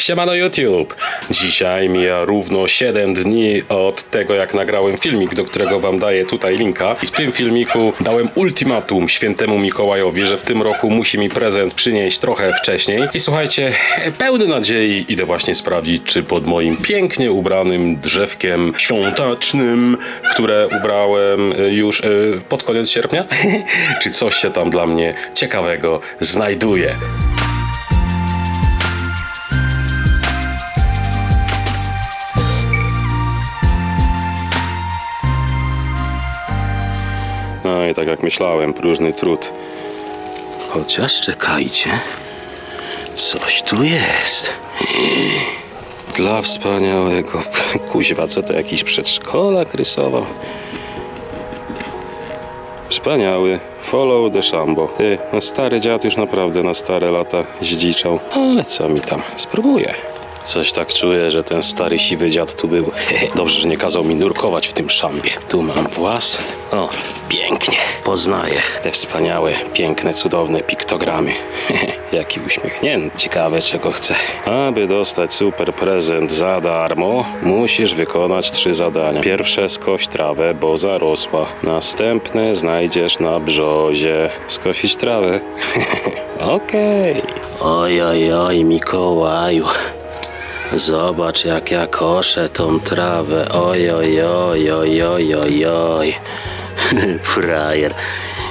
Siemano YouTube! Dzisiaj mija równo 7 dni od tego jak nagrałem filmik, do którego wam daję tutaj linka. I w tym filmiku dałem ultimatum świętemu Mikołajowi, że w tym roku musi mi prezent przynieść trochę wcześniej. I słuchajcie, pełny nadziei idę właśnie sprawdzić, czy pod moim pięknie ubranym drzewkiem świątecznym, które ubrałem y, już y, pod koniec sierpnia, czy coś się tam dla mnie ciekawego znajduje. No i tak jak myślałem, próżny trud. Chociaż czekajcie, coś tu jest. Dla wspaniałego. Kuźwa, co to jakiś przedszkolak rysował? Wspaniały. Follow the Shambo. Ty, no stary dziad już naprawdę na stare lata zdziczał. Ale co mi tam? Spróbuję. Coś tak czuję, że ten stary siwy dziad tu był. Dobrze, że nie kazał mi nurkować w tym szambie. Tu mam włas. O, pięknie. Poznaję te wspaniałe, piękne, cudowne piktogramy. Jaki uśmiechnięty. Ciekawe, czego chce. Aby dostać super prezent za darmo, musisz wykonać trzy zadania. Pierwsze skoś trawę, bo zarosła. Następne znajdziesz na brzozie. Skosić trawę. Okej. Oj, oj, oj, Mikołaju. Zobacz jak ja koszę tą trawę. Oj, oj, oj, oj, oj, oj, oj. Frajer.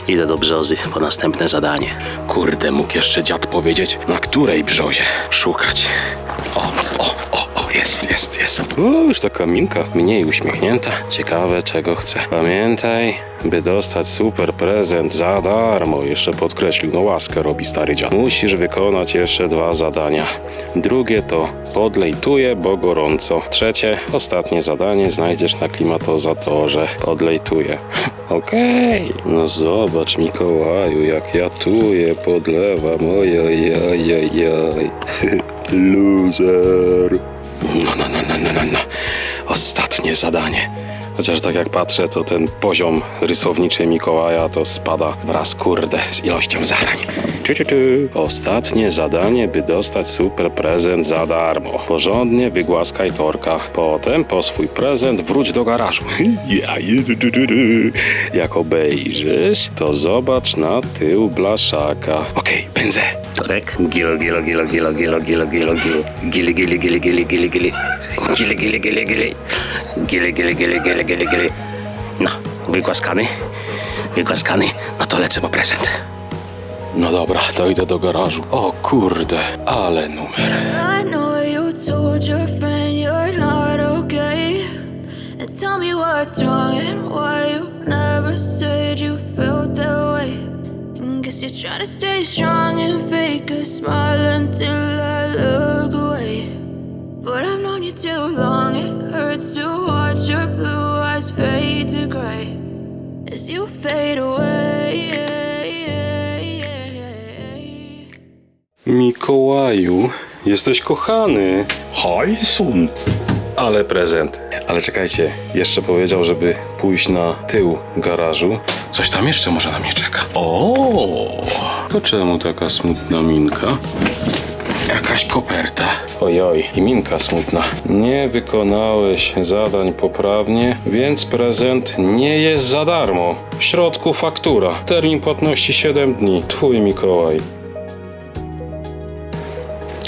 Idę do brzozy po następne zadanie. Kurde, mógł jeszcze dziad powiedzieć, na której brzozie szukać. O, o, jest, jest, jest. O, już taka minka, mniej uśmiechnięta. Ciekawe, czego chce. Pamiętaj, by dostać super prezent za darmo. Jeszcze podkreślił, no łaskę robi stary dziad. Musisz wykonać jeszcze dwa zadania. Drugie to podlejtuję, bo gorąco. Trzecie, ostatnie zadanie znajdziesz na klimatozatorze. Podlejtuję. Okej. No zobacz Mikołaju, jak ja tuję, podlewam. Oj, oj, oj, oj, oj. Loser. No, no, no, no, no, no, no. Ostatnie zadanie. Chociaż tak jak patrzę, to ten poziom rysowniczy Mikołaja to spada wraz, kurde, z ilością zadań. Ciu, ciu, ciu. Ostatnie zadanie, by dostać super prezent za darmo. Porządnie wygłaskaj torka. Potem po swój prezent wróć do garażu. Jak obejrzysz, to zobacz na tył blaszaka. Okej, pędzę. Torek. Gilo, gilo, gilo, gilo, gilo, gilo, gilo, gilo. Gili, gili, gili, gili, gili, gili. Gili, gili, gili, gili. Gili, gili, gili, gili, gili, gili. No, wygłaskany. Wygłaskany. No to lecę po prezent. No dobra, dojdę do garażu. O kurde, ale numer. I know you told your friend you're not okay. And tell me what's wrong and why you never said you felt that way. Guess you're trying to stay strong and fake a smile until I look away. But I've known you too long, it hurts to watch your blue eyes fade to gray as you fade away. Mikołaju, jesteś kochany. Hajsun. Ale prezent. Ale czekajcie, jeszcze powiedział, żeby pójść na tył garażu. Coś tam jeszcze może na mnie czeka. O, to czemu taka smutna minka? Jakaś koperta. Ojoj, i minka smutna. Nie wykonałeś zadań poprawnie, więc prezent nie jest za darmo. W środku faktura. Termin płatności 7 dni. Twój Mikołaj.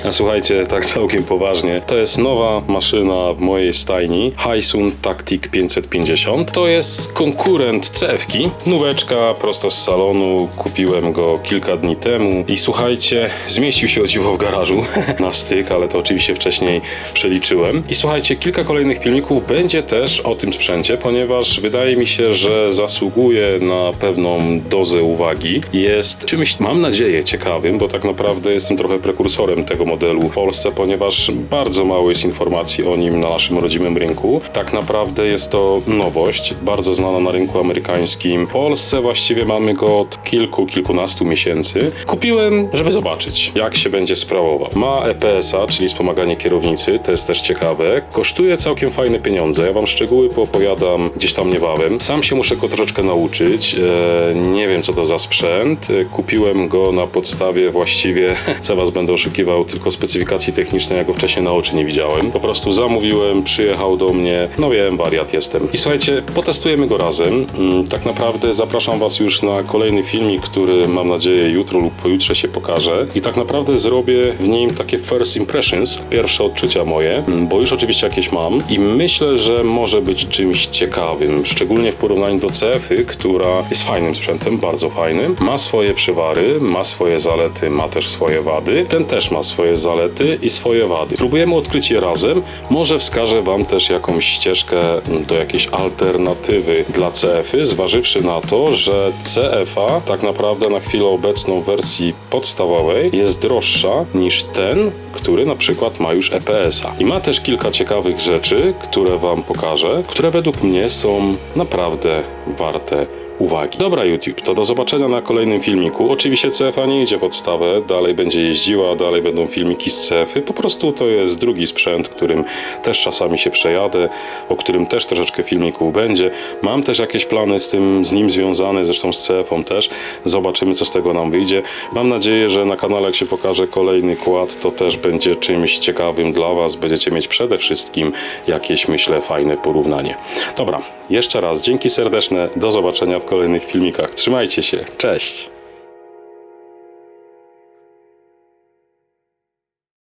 A słuchajcie, tak całkiem poważnie, to jest nowa maszyna w mojej stajni, Hisun Tactic 550. To jest konkurent cewki, nóweczka prosto z salonu, kupiłem go kilka dni temu i słuchajcie, zmieścił się o dziwo w garażu na styk, ale to oczywiście wcześniej przeliczyłem. I słuchajcie, kilka kolejnych filmików będzie też o tym sprzęcie, ponieważ wydaje mi się, że zasługuje na pewną dozę uwagi. Jest czymś, mam nadzieję, ciekawym, bo tak naprawdę jestem trochę prekursorem tego modelu w Polsce, ponieważ bardzo mało jest informacji o nim na naszym rodzimym rynku. Tak naprawdę jest to nowość, bardzo znana na rynku amerykańskim. W Polsce właściwie mamy go od kilku, kilkunastu miesięcy. Kupiłem, żeby zobaczyć, jak się będzie sprawował. Ma EPS-a, czyli wspomaganie kierownicy, to jest też ciekawe. Kosztuje całkiem fajne pieniądze. Ja wam szczegóły poopowiadam gdzieś tam niebawem. Sam się muszę go troszeczkę nauczyć. E, nie wiem, co to za sprzęt. E, Kupiłem go na podstawie właściwie, co was będę oszukiwał, tylko tylko specyfikacji technicznej, go wcześniej na oczy nie widziałem. Po prostu zamówiłem, przyjechał do mnie, no wiem, wariat jestem. I słuchajcie, potestujemy go razem. Mm, Tak naprawdę zapraszam Was już na kolejny filmik, który mam nadzieję jutro lub pojutrze się pokaże. I tak naprawdę zrobię w nim takie first impressions, pierwsze odczucia moje, mm, bo już oczywiście jakieś mam i myślę, że może być czymś ciekawym, szczególnie w porównaniu do CF-y, która jest fajnym sprzętem, bardzo fajnym. Ma swoje przywary, ma swoje zalety, ma też swoje wady. Ten też ma swoje zalety i swoje wady. Próbujemy odkryć je razem. Może wskażę Wam też jakąś ścieżkę do jakiejś alternatywy dla CF-y, zważywszy na to, że CF-a tak naprawdę na chwilę obecną w wersji podstawowej jest droższa niż ten, który na przykład ma już EPS-a. I ma też kilka ciekawych rzeczy, które Wam pokażę, które według mnie są naprawdę warte uwagi. Dobra YouTube, to do zobaczenia na kolejnym filmiku. Oczywiście CFA nie idzie w odstawę, dalej będzie jeździła, dalej będą filmiki z CF-y. Po prostu to jest drugi sprzęt, którym też czasami się przejadę, o którym też troszeczkę filmików będzie. Mam też jakieś plany z tym, z nim związane, zresztą z CF-ą też. Zobaczymy, co z tego nam wyjdzie. Mam nadzieję, że na kanale, jak się pokaże kolejny kład, to też będzie czymś ciekawym dla Was. Będziecie mieć przede wszystkim jakieś, myślę, fajne porównanie. Dobra, jeszcze raz dzięki serdeczne, do zobaczenia w kolejnych filmikach. Trzymajcie się, cześć!